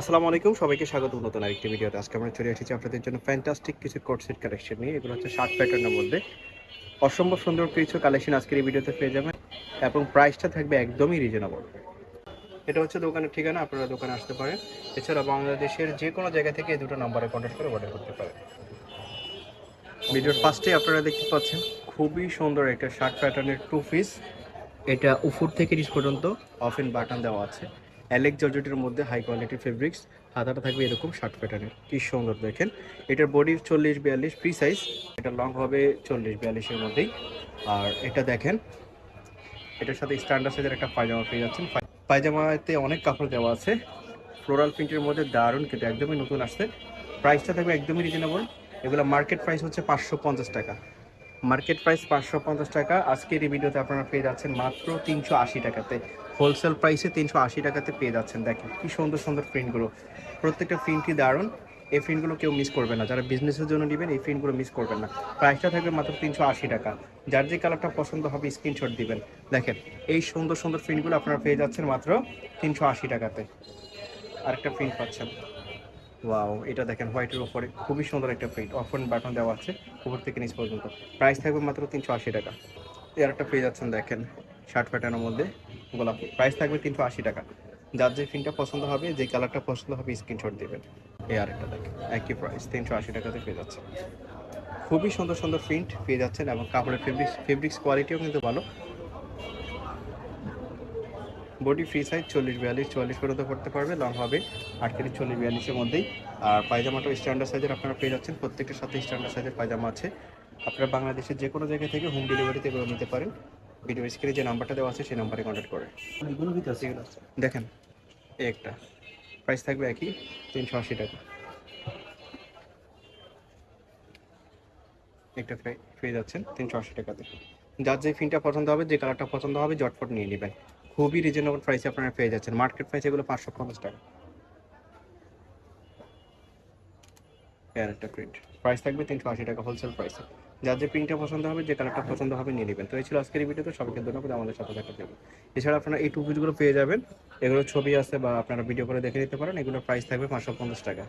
আসসালামু আলাইকুম, সবাইকে স্বাগত নতুন আরেকটি ভিডিওতে। আজকে আমরা চলে এসেছি আপনাদের জন্য ফ্যান্টাস্টিক কিছু কোট সেট কালেকশন নিয়ে। এগুলো হচ্ছে শার্ট প্যাটার্নের মধ্যে। অসম্ভব সুন্দর কিছু কালেকশন আজকের এই ভিডিওতে পেয়ে যাবেন এবং প্রাইসটা থাকবে একদমই রিজনেবল এটা হচ্ছে দোকানের ঠিকানা, আপনারা দোকানে আসতে পারেন। এছাড়া বাংলাদেশের যে কোনো জায়গা থেকে এই দুটো নাম্বারে কন্ট্যাক্ট করে অর্ডার করতে পারেন। ভিডিওর ফার্স্টে আপনারা দেখতে পাচ্ছেন, খুবই সুন্দর একটা শার্ট প্যাটার্নের টু পিস এটা উপর থেকে নিচ পর্যন্ত অফ বাটন দেওয়া আছে। অ্যালেক জর্জেটের মধ্যে হাই কোয়ালিটি ফেব্রিক্স হাতাটা থাকবে এরকম শার্ট প্যাটার্নের কি সুন্দর দেখেন। এটার বডি চল্লিশ বিয়াল্লিশ ফ্রি সাইজ এটা লং হবে চল্লিশ বিয়াল্লিশের মধ্যেই। আর এটা দেখেন, এটার সাথে স্ট্যান্ডার্ড সাইজের একটা পায়জামা পেয়ে যাচ্ছেন। পায়জামাতে অনেক কাপড় দেওয়া আছে। ফ্লোরাল প্রিন্টের মধ্যে দারুণ কিন্তু একদমই নতুন আসছে। প্রাইসটা থাকবে একদমই রিজনেবল এগুলো মার্কেট প্রাইস হচ্ছে পাঁচশো পঞ্চাশ টাকা। মার্কেট প্রাইস পাঁচশো পঞ্চাশ টাকা। আজকের এই ভিডিওতে আপনারা পেয়ে যাচ্ছেন মাত্র তিনশো আশি টাকাতে। হোলসেল প্রাইসে তিনশো আশি টাকাতে পেয়ে যাচ্ছেন। দেখেন, কি সুন্দর সুন্দর প্রিন্টগুলো প্রত্যেকটা প্রিন্টই দারুণ। এই প্রিন্টগুলো কেউ মিস করবে না। যারা বিজনেসের জন্য নেবেন, এই প্রিন্টগুলো মিস করবেন না। প্রাইসটা থাকবে মাত্র তিনশো আশি টাকা। যার যে কালারটা পছন্দ হবে স্ক্রিনশট দিবেন। দেখেন, এই সুন্দর সুন্দর প্রিন্টগুলো আপনারা পেয়ে যাচ্ছেন মাত্র তিনশো আশি টাকাতে। আরেকটা প্রিন্ট পাচ্ছেন। ওয়াও এটা দেখেন হোয়াইটের ওপরে খুবই সুন্দর একটা প্রিন্ট অফন বাটন দেওয়া আছে, উপর থেকে নিচ পর্যন্ত। প্রাইস থাকবে মাত্র তিনশো আশি টাকা। এর একটা পেয়ে যাচ্ছেন, দেখেন শার্ট প্যাটার্নের মধ্যে। গোলাপ প্রাইস থাকবে তিনশো আশি টাকা। যার যে প্রিন্টটা পছন্দ হবে, যে কালারটা পছন্দ হবে স্ক্রিনশট দেবেন। এই আরেকটা দেখেন, একই প্রাইস তিনশো আশি টাকাতে পেয়ে যাচ্ছে। খুবই সুন্দর সুন্দর প্রিন্ট পেয়ে যাচ্ছেন এবং কাপড়ের ফেব্রিক্স ফেব্রিক্স কোয়ালিটিও কিন্তু ভালো। বডি ফ্রি সাইজ চল্লিশ, বিয়াল্লিশ, চুয়াল্লিশ পর্যন্ত পড়তে পারবে লং হবে আটত্রিশ চল্লিশ, বিয়াল্লিশের মধ্যেই। আর পায়জামাটাও স্ট্যান্ডার্ড সাইজের আপনারা পেয়ে যাচ্ছেন, প্রত্যেকটার সাথে স্ট্যান্ডার্ড সাইজের পায়জামা আছে। আপনারা বাংলাদেশের যে কোনো জায়গা থেকে হোম ডেলিভারিতে এগুলো নিতে পারেন। ভিডিও স্ক্রিনে যে নাম্বারটা দেওয়া আছে, সেই নাম্বারে কন্ট্যাক্ট করে। এগুলো ভিতরে আছে দেখেন, এই একটা। প্রাইস থাকবে একই, তিনশো আশি টাকা। একটা পেয়ে যাচ্ছেন, তিনশো আশি টাকাতে। যার যে ফিনটা পছন্দ হবে, যে কালারটা পছন্দ হবে জটফট নিয়ে নেবেন। খুবই রিজনেবল প্রাইসে আপনারা পেয়ে যাচ্ছেন। মার্কেট প্রাইস এগুলো পাঁচশো পঞ্চাশ টাকা। একটা প্রিন্ট প্রাইস থাকবে তিনশো আশি টাকা হোলসেল প্রাইসে যার যে প্রিন্টটা পছন্দ হবে, যে কালারটা পছন্দ হবে, নিয়ে নেবেন। তো এই ছিল আজকের ভিডিও ভিডিওতে সবাইকে ধন্যবাদ আমাদের সাথে দেখা যাবে। এছাড়া আপনারা এই টুপিগুলো পেয়ে যাবেন। এগুলো ছবি আছে বা আপনারা ভিডিও করে দেখে নিতে পারেন। এগুলোর প্রাইস থাকবে পাঁচশো পঞ্চাশ টাকা।